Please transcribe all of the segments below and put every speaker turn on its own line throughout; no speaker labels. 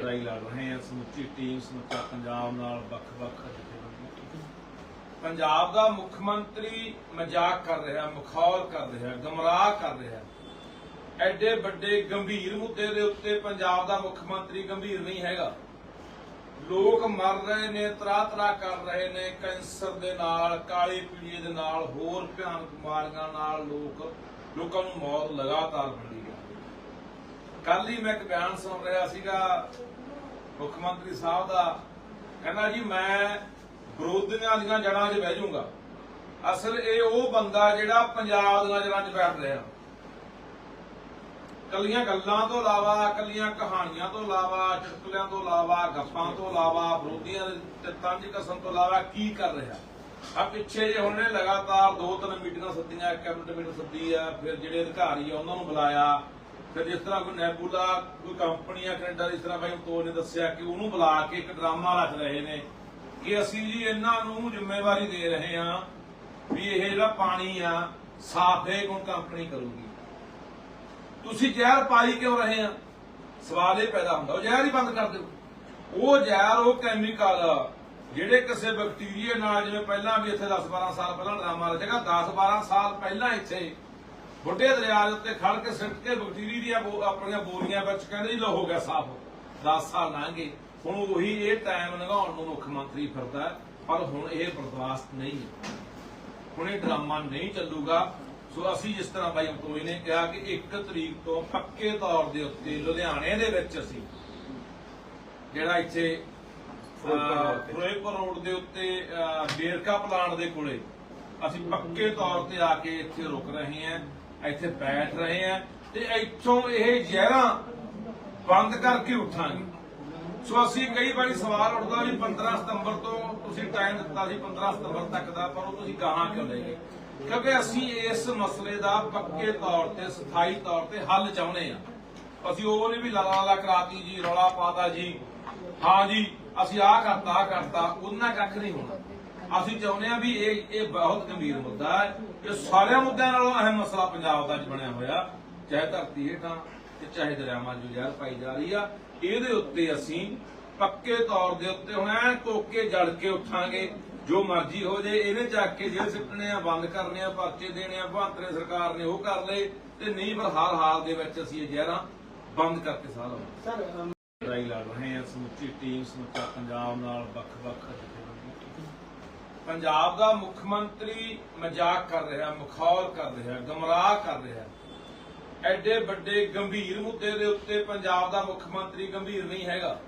ਲੜਾਈ ਲੜ ਰਹੇ ਹਾਂ ਸਮੁੱਚੀ ਟੀਮ ਸਮੁੱਚਾ ਪੰਜਾਬ ਨਾਲ ਵੱਖ-ਵੱਖ ਪੰਜਾਬ ਦਾ ਮੁੱਖ ਮੰਤਰੀ ਮਜ਼ਾਕ ਕਰ ਰਿਹਾ ਮਖੌਲ ਕਰ ਰਿਹਾ, ਗਮਰਾਹ ਕਰ ਰਿਹਾ। ਐਡੇ ਵੱਡੇ ਗੰਭੀਰ ਮੁੱਦੇ ਦੇ ਉੱਤੇ ਪੰਜਾਬ ਦਾ ਮੁੱਖ ਮੰਤਰੀ ਗੰਭੀਰ ਨਹੀਂ ਹੈਗਾ। ਲੋਕ ਮਰ ਰਹੇ ਨੇ ਤਰਾ ਤਰਾ ਕਰ ਰਹੇ ਨੇ, ਕੈਂਸਰ ਦੇ ਨਾਲ, ਕਾਲੀ ਪੀਲੀਏ ਦੇ ਨਾਲ, ਹੋਰ ਭਿਆਨਕ ਬਿਮਾਰੀਆਂ ਨਾਲ ਲੋਕ, ਲੋਕਾਂ ਨੂੰ ਮੌਤ ਲਗਾਤਾਰ ਮਿਲੀ ਜਾ ਹੈ। ਕੱਲ ਹੀ ਮੈਂ ਇੱਕ ਬਿਆਨ ਸੁਣ ਰਿਹਾ ਸੀਗਾ ਮੁੱਖ ਮੰਤਰੀ ਸਾਹਿਬ ਦਾ ਕਹਿੰਦਾ ਜੀ, ਮੈਂ ਵਿਰੋਧੀਆਂ ਦੀਆਂ ਜੜ੍ਹਾਂ 'ਚ ਬਹਿ ਜਾਊਂਗਾ। ਅਸਲ ਇਹ ਉਹ ਬੰਦਾ ਜਿਹੜਾ ਪੰਜਾਬ ਦੀਆਂ ਜੜ੍ਹਾਂ 'ਚ ਬੈਠ ਰਿਹਾ। ਕੱਲੀਆਂ ਗੱਲਾਂ ਤੋਂ ਇਲਾਵਾ, ਕੱਲੀਆਂ ਕਹਾਣੀਆਂ ਤੋਂ ਇਲਾਵਾ, ਚੁਟਕਲਿਆਂ ਤੋਂ ਇਲਾਵਾ, ਗੱਪਾਂ ਤੋਂ ਇਲਾਵਾ, ਵਿਰੋਧੀਆਂ ਦੇ ਤੰਜ ਕਸਮ ਤੋਂ ਇਲਾਵਾ ਕੀ ਕਰ ਰਿਹਾ? ਆ ਪਿੱਛੇ ਜੇ ਉਹਨੇ ਲਗਾਤਾਰ ਦੋ ਤਿੰਨ ਮੀਟਿੰਗਾਂ ਸੱਦੀਆਂ ਕੈਬਨਿਟ ਮੀਟਿੰਗ ਸੱਦੀ ਆ, ਫਿਰ ਜਿਹੜੇ ਅਧਿਕਾਰੀ ਆ, ਉਹਨਾਂ ਨੂੰ ਬੁਲਾਇਆ। ਫਿਰ ਜਿਸ ਤਰ੍ਹਾਂ ਕੋਈ ਨੈਬੂਲਾ ਕੋਈ ਕੰਪਨੀ ਆ ਕੈਨੇਡਾ ਦੀ, ਜਿਸ ਤਰ੍ਹਾਂ ਭਾਈ ਤੋਰ ਨੇ ਦੱਸਿਆ ਕਿ ਉਹਨੂੰ ਬੁਲਾ ਕੇ ਇੱਕ ਡਰਾਮਾ ਰੱਖ ਰਹੇ ਨੇ ਕਿ ਅਸੀਂ ਜੀ ਇਹਨਾਂ ਨੂੰ ਜ਼ਿੰਮੇਵਾਰੀ ਦੇ ਰਹੇ ਹਾਂ ਵੀ ਇਹ ਜਿਹੜਾ ਪਾਣੀ ਆ ਸਾਫ਼ ਹੈ ਕੋਣ ਕੰਪਨੀ ਕਰੂਗੀ। ਤੁਸੀਂ ਜ਼ਹਿਰ ਪਾਈ ਕਿਉਂ ਰਹੇ ਆ? ਸਵਾਲ ਇਹ ਪੈਦਾ ਹੁੰਦਾ ਉਹ ਜ਼ਹਿਰ ਹੀ ਬੰਦ ਕਰ ਦਿਓ। ਉਹ ਜ਼ਹਿਰ ਉਹ ਕੈਮੀਕਲ ਜਿਹੜੇ ਕਿਸੇ ਬੈਕਟੀਰੀਆ ਨਾਲ ਜਿਵੇਂ ਪਹਿਲਾਂ ਵੀ ਇੱਥੇ 10 12 ਸਾਲ ਪਹਿਲਾਂ ਡਰਾਮਾ ਰਚੇਗਾ 10 12 ਸਾਲ ਪਹਿਲਾਂ ਇੱਥੇ ਬੁੱਢੇ ਦਰਿਆ ਦੇ ਉੱਤੇ ਖੜ ਕੇ ਸਿੱਟ ਕੇ ਬੈਕਟੀਰੀਆ ਦੀਆਂ ਆਪਣੀਆਂ ਬੋਰੀਆਂ ਵਿੱਚ ਕਹਿੰਦੇ ਜੀ ਲੋ ਹੋ ਗਿਆ ਸਾਫ਼। 10 ਸਾਲ ਲੰਘ। ਹੁਣ ਉਹੀ ਇਹ ਟਾਈਮ ਲੰਘਾਉਣ ਨੂੰ ਮੁੱਖ ਮੰਤਰੀ ਫਿਰਦਾ ਪਰ ਹੁਣ ਇਹ ਬਰਦਾਸ਼ਤ ਨਹੀਂ ਹੈ। ਹੁਣ ਇਹ ਡਰਾਮਾ ਨਹੀਂ ਚੱਲੂਗਾ। ਸੋ ਅਸੀਂ ਜਿਸ ਤਰ੍ਹਾਂ ਬਾਈ ਅਮਤੋਈ ਨੇ ਕਿਹਾ ਕਿ 1 ਤਰੀਕ ਤੋਂ ਪੱਕੇ ਤੌਰ ਦੇ ਉੱਤੇ ਲੁਧਿਆਣੇ ਦੇ ਵਿੱਚ ਅਸੀਂ ਜਿਹੜਾ ਇੱਥੇ ਫਿਰੋਜ਼ਪੁਰ ਰੋਡ ਦੇ ਉੱਤੇ ਬੇਰਕਾ ਪਲਾਂਟ ਦੇ ਕੋਲੇ ਅਸੀਂ ਪੱਕੇ ਤੌਰ ਤੇ ਆ ਕੇ ਇੱਥੇ ਰੁਕ ਰਹੇ ਹਾਂ। ਇੱਥੇ ਬੈਠ ਰਹੇ ਆ ਤੇ ਇੱਥੋਂ ਇਹ ਜ਼ਹਿਰਾਂ ਬੰਦ ਕਰਕੇ ਉੱਠਾਂਗੇ। ਸੋ ਅਸੀਂ ਕਈ ਵਾਰੀ ਸਵਾਲ ਉੱਠਦਾ ਵੀ 15 ਸਤੰਬਰ ਤੋਂ ਤੁਸੀਂ ਟਾਈਮ ਦਿੱਤਾ ਸੀ 15 ਸਤੰਬਰ ਤੱਕ ਦਾ, ਪਰ ਉਹ ਤੁਸੀਂ ਗਾਹਾਂ ਕਿਉਂ ਲੈ ਗਏ? ਕਿਉਂਕਿ ਅਸੀਂ ਇਸ ਮਸਲੇ ਦਾ ਪੱਕੇ ਤੌਰ ਤੇ, ਸਥਾਈ ਤੌਰ ਤੇ ਹੱਲ ਚਾਹੁੰਦੇ ਆ ਅਸੀਂ ਉਹ ਨਹੀਂ ਵੀ ਲਾਲਾ ਲਾਲਾ ਕਰਾਤੀ ਜੀ, ਰੌਲਾ ਪਾਤਾ ਜੀ, ਹਾਂ ਜੀ, ਅਸੀਂ ਆਹ ਕਰਤਾ ਆਹ ਕਰਤਾ ਉਹਨਾਂ ਕੱਖ ਨਹੀਂ ਹੋਣਾ। ਅਸੀਂ ਚਾਹੁੰਦੇ ਆ ਵੀ ਇਹ ਇਹ ਬਹੁਤ ਗੰਭੀਰ ਮੁੱਦਾ ਹੈ ਇਹ ਸਾਰਿਆਂ ਮੁੱਦਿਆਂ ਨਾਲੋਂ ਅਹਿਮ ਮਸਲਾ ਪੰਜਾਬ ਦਾ ਅੱਜ ਬਣਿਆ ਹੋਇਆ। ਚਾਹੇ ਧਰਤੀ ਹੇਠਾਂ ਤੇ ਚਾਹੇ ਦਰਿਆਵਾਂ 'ਚ ਜ਼ਹਿਰ ਪਾਈ ਜਾ ਰਹੀ ਆ। ਇਹਦੇ ਉੱਤੇ ਅਸੀਂ ਪੱਕੇ ਤੌਰ ਦੇ ਉੱਤੇ ਹੁਣ ਐਨ ਕੋਕੇ ਜੜ ਕੇ ਉੱਠਾਂਗੇ ਜੋ ਮਰਜ਼ੀ ਹੋ ਜੇ ਇਹਨੇ ਚੱਕ ਕੇ ਜਿਹੜੇ ਸਿੱਟਣੇ ਆ ਬੰਦ ਕਰਨੇ ਆ ਪਰਚੇ ਦੇਣੇ ਆ ਭਾਰਤ ਨੇ ਸਰਕਾਰ ਨੇ ਉਹ ਕਰ ਲਏ ਤੇ ਨਹੀਂ ਪਰ ਹਰ ਹਾਲ ਦੇ ਵਿੱਚ ਅਸੀਂ ਇਹ ਜ਼ਹਿਰਾਂ ਬੰਦ ਕਰਕੇ ਸਾਰਾ
ਸਰ
ਲੜਾਈ ਲੜ ਰਹੇ ਹਾਂ ਸਮੁੱਚੀ ਟੀਮ ਸਮੁੱਚਾ ਪੰਜਾਬ ਨਾਲ ਵੱਖ-ਵੱਖ ਪੰਜਾਬ ਦਾ ਮੁੱਖ ਮੰਤਰੀ ਮਜ਼ਾਕ ਕਰ ਰਿਹਾ, ਮਖੌਲ ਕਰ ਰਿਹਾ, ਗਮਰਾਹ ਕਰ ਰਿਹਾ। ਐਡੇ ਵੱਡੇ ਗੰਭੀਰ ਮੁੱਦੇ ਦੇ ਉੱਤੇ ਪੰਜਾਬ ਦਾ ਮੁੱਖ ਮੰਤਰੀ ਗੰਭੀਰ ਨਹੀਂ ਹੈਗਾ।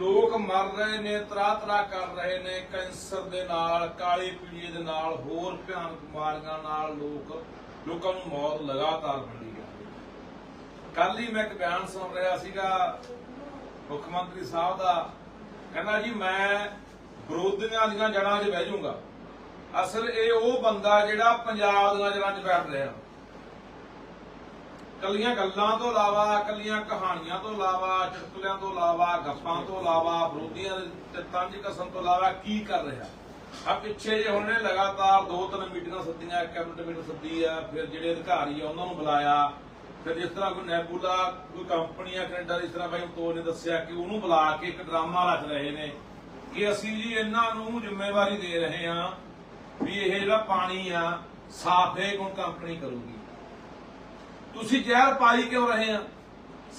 ਲੋਕ ਮਰ ਰਹੇ ਨੇ ਤਰਾ ਤਰਾ ਕਰ ਰਹੇ ਨੇ, ਕੈਂਸਰ ਦੇ ਨਾਲ, ਕਾਲੀ ਪੀਲੀਏ ਦੇ ਨਾਲ, ਹੋਰ ਭਿਆਨਕ ਬਿਮਾਰੀਆਂ ਨਾਲ ਲੋਕ, ਲੋਕਾਂ ਨੂੰ ਮੌਤ ਲਗਾਤਾਰ ਮਿਲੀ ਜਾ ਰਹੀ ਹੈ। ਕੱਲ ਹੀ ਮੈਂ ਇੱਕ ਬਿਆਨ ਸੁਣ ਰਿਹਾ ਸੀਗਾ ਮੁੱਖ ਮੰਤਰੀ ਸਾਹਿਬ ਦਾ। ਕਹਿੰਦਾ ਜੀ, ਮੈਂ ਵਿਰੋਧੀਆਂ ਦੀਆਂ ਜੜ੍ਹਾਂ 'ਚ ਬਹਿ ਜਾਊਂਗਾ। ਅਸਲ ਇਹ ਉਹ ਬੰਦਾ ਜਿਹੜਾ ਪੰਜਾਬ ਦੀਆਂ ਜੜ੍ਹਾਂ 'ਚ ਬੈਠ ਰਿਹਾ। ਕੱਲੀਆਂ ਗੱਲਾਂ ਤੋਂ ਇਲਾਵਾ ਕੱਲੀਆਂ ਕਹਾਣੀਆਂ ਤੋਂ ਇਲਾਵਾ ਚੁਟਕਲਿਆਂ ਤੋਂ ਇਲਾਵਾ ਗੱਪਾਂ ਤੋਂ ਇਲਾਵਾ ਵਿਰੋਧੀਆਂ ਦੇ ਤੰਜ ਕਸਮ ਤੋਂ ਇਲਾਵਾ ਕੀ ਕਰ ਰਿਹਾ? ਆ ਪਿੱਛੇ ਜੇ ਉਹਨੇ ਲਗਾਤਾਰ ਦੋ ਤਿੰਨ ਮੀਟਿੰਗਾਂ ਸੱਦੀਆਂ ਕੈਬਨਿਟ ਮੀਟਿੰਗ ਸੱਦੀ ਆ ਫਿਰ ਜਿਹੜੇ ਅਧਿਕਾਰੀ ਆ ਉਹਨਾਂ ਨੂੰ ਬੁਲਾਇਆ। ਫਿਰ ਜਿਸ ਤਰ੍ਹਾਂ ਕੋਈ ਨੈਬੂਲਾ ਕੋਈ ਕੰਪਨੀ ਆ ਕੈਨੇਡਾ ਦੀ, ਜਿਸ ਤਰ੍ਹਾਂ ਭਾਈ ਤੋਰ ਨੇ ਦੱਸਿਆ ਕਿ ਉਹਨੂੰ ਬੁਲਾ ਕੇ ਇੱਕ ਡਰਾਮਾ ਰਚ ਰਹੇ ਨੇ। ਕਿ ਅਸੀਂ ਜੀ ਇਹਨਾਂ ਨੂੰ ਜ਼ਿੰਮੇਵਾਰੀ ਦੇ ਰਹੇ ਹਾਂ ਵੀ ਇਹ ਜਿਹੜਾ ਪਾਣੀ ਆ, ਸਾਫ਼ ਹੈ ਕੋਣ ਕੰਪਨੀ ਕਰੂਗੀ? ਤੁਸੀਂ ਜ਼ਹਿਰ ਪਾਈ ਕਿਉਂ ਰਹੇ ਆ?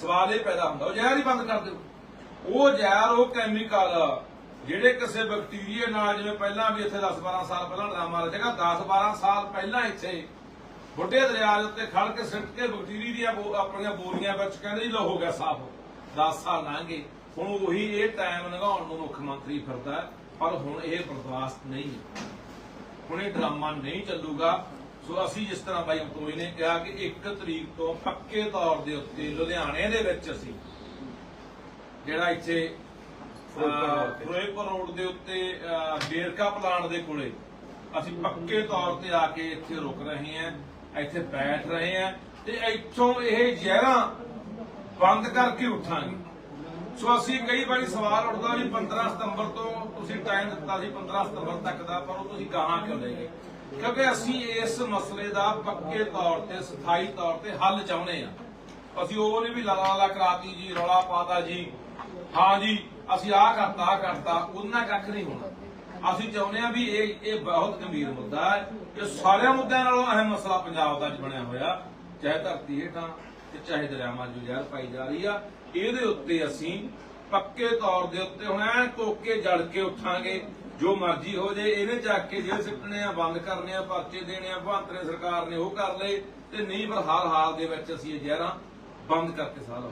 ਸਵਾਲ ਇਹ ਪੈਦਾ ਹੁੰਦਾ, ਉਹ ਜ਼ਹਿਰ ਹੀ ਬੰਦ ਕਰ ਦਿਓ। ਉਹ ਜ਼ਹਿਰ, ਉਹ ਕੈਮੀਕਲ ਜਿਹੜੇ ਕਿਸੇ ਬੈਕਟੀਰੀਆ ਨਾਲ, ਜਿਵੇਂ ਪਹਿਲਾਂ ਵੀ ਇੱਥੇ 10 12 ਸਾਲ ਪਹਿਲਾਂ ਡਰਾਮਾ ਰਚੇਗਾ 10 12 ਸਾਲ ਪਹਿਲਾਂ ਇੱਥੇ ਬੁੱਢੇ ਦਰਿਆ ਦੇ ਉੱਤੇ ਖੜ ਕੇ ਸਿੱਟ ਕੇ ਬੈਕਟੀਰੀਆ ਦੀਆਂ ਆਪਣੀਆਂ ਬੋਰੀਆਂ ਵਿੱਚ ਕਹਿੰਦੇ ਜੀ ਲੋ ਹੋ ਗਿਆ ਸਾਫ਼ 10 ਸਾਲ ਲੰਘ ਗਏ। ਹੁਣ ਉਹੀ ਇਹ ਟਾਈਮ ਲੰਘਾਉਣ ਨੂੰ ਮੁੱਖ ਮੰਤਰੀ ਫਿਰਦਾ ਪਰ ਹੁਣ ਇਹ ਬਰਦਾਸ਼ਤ ਨਹੀਂ ਹੁਣ ਇਹ ਡਰਾਮਾ ਨਹੀਂ ਚੱਲੂਗਾ। ਸੋ ਅਸੀਂ ਜਿਸ ਤਰ੍ਹਾਂ ਬਾਈ ਅਮਤੋਈ ਨੇ ਕਿਹਾ ਕਿ 1 ਤਰੀਕ ਤੋਂ ਪੱਕੇ ਤੌਰ ਦੇ ਉੱਤੇ ਲੁਧਿਆਣੇ ਦੇ ਵਿੱਚ ਅਸੀਂ ਜਿਹੜਾ ਇੱਥੇ ਫਿਰੋਜ਼ਪੁਰ ਰੋਡ ਦੇ ਉੱਤੇ ਬੇਰਕਾ ਪਲਾਂਟ ਦੇ ਕੋਲੇ ਅਸੀਂ ਪੱਕੇ ਤੌਰ ਤੇ ਆ ਕੇ ਇੱਥੇ ਰੁਕ ਰਹੇ ਹਾਂ ਇੱਥੇ ਬੈਠ ਰਹੇ ਹਾਂ ਤੇ ਇੱਥੋਂ ਇਹ ਜ਼ਹਿਰਾਂ ਬੰਦ ਕਰਕੇ ਉੱਠਾਂਗੇ। ਸੋ ਅਸੀਂ ਕਈ ਵਾਰੀ ਸਵਾਲ ਉੱਠਦਾ ਵੀ 15 ਸਤੰਬਰ ਤੋਂ ਤੁਸੀਂ ਟਾਈਮ ਦਿੱਤਾ ਸੀ 15 ਸਤੰਬਰ ਤੱਕ ਦਾ, ਪਰ ਉਹ ਤੁਸੀਂ ਗਾਹਾਂ ਕਿਉਂ ਲੈ ਗਏ? ਕਿਉਂਕਿ ਅਸੀਂ ਇਸ ਮਸਲੇ ਦਾ ਪੱਕੇ ਤੌਰ ਤੇ, ਸਥਾਈ ਤੌਰ ਤੇ ਹੱਲ ਚਾਹੁੰਦੇ ਆ ਅਸੀਂ ਉਹ ਨਹੀਂ ਵੀ ਲਾਲਾ ਲਾਲਾ ਕਰਾਤੀ ਜੀ, ਰੌਲਾ ਪਾਤਾ ਜੀ। ਹਾਂ ਜੀ, ਅਸੀਂ ਆਹ ਕਰਤਾ ਆਹ ਕਰਤਾ ਉਹਨਾਂ ਕੱਖ ਨਹੀਂ ਹੋਣਾ। ਅਸੀਂ ਚਾਹੁੰਦੇ ਆ ਵੀ ਇਹ ਇਹ ਬਹੁਤ ਗੰਭੀਰ ਮੁੱਦਾ ਹੈ ਇਹ ਸਾਰਿਆਂ ਮੁੱਦਿਆਂ ਨਾਲੋਂ ਅਹਿਮ ਮਸਲਾ ਪੰਜਾਬ ਦਾ ਅੱਜ ਬਣਿਆ ਹੋਇਆ। ਚਾਹੇ ਧਰਤੀ ਹੇਠਾਂ ਤੇ ਚਾਹੇ ਦਰਿਆਵਾਂ 'ਚ ਜ਼ਹਿਰ ਪਾਈ ਜਾ ਰਹੀ ਆ, ਇਹਦੇ ਉੱਤੇ ਅਸੀਂ ਪੱਕੇ ਤੌਰ ਦੇ ਉੱਤੇ ਹੁਣ ਐ ਕੋਕੇ ਜੜ ਕੇ ਉੱਠਾਂਗੇ, ਜੋ ਮਰਜ਼ੀ ਹੋ ਜੇ ਇਹਨੇ ਚੱਕ ਕੇ ਜੇਲ੍ਹ ਸਿੱਟਣੇ ਆ, ਬੰਦ ਕਰਨੇ ਆ, ਪਰਚੇ ਦੇਣੇ ਆ, ਭਾਂਤਰੇ ਸਰਕਾਰ ਨੇ ਉਹ ਕਰ ਲਏ, ਤੇ ਨਹੀਂ ਪਰ ਹਰ ਹਾਲ ਦੇ ਵਿੱਚ ਅਸੀਂ ਇਹ ਜ਼ਹਿਰਾਂ ਬੰਦ ਕਰਕੇ ਸਾਰਾ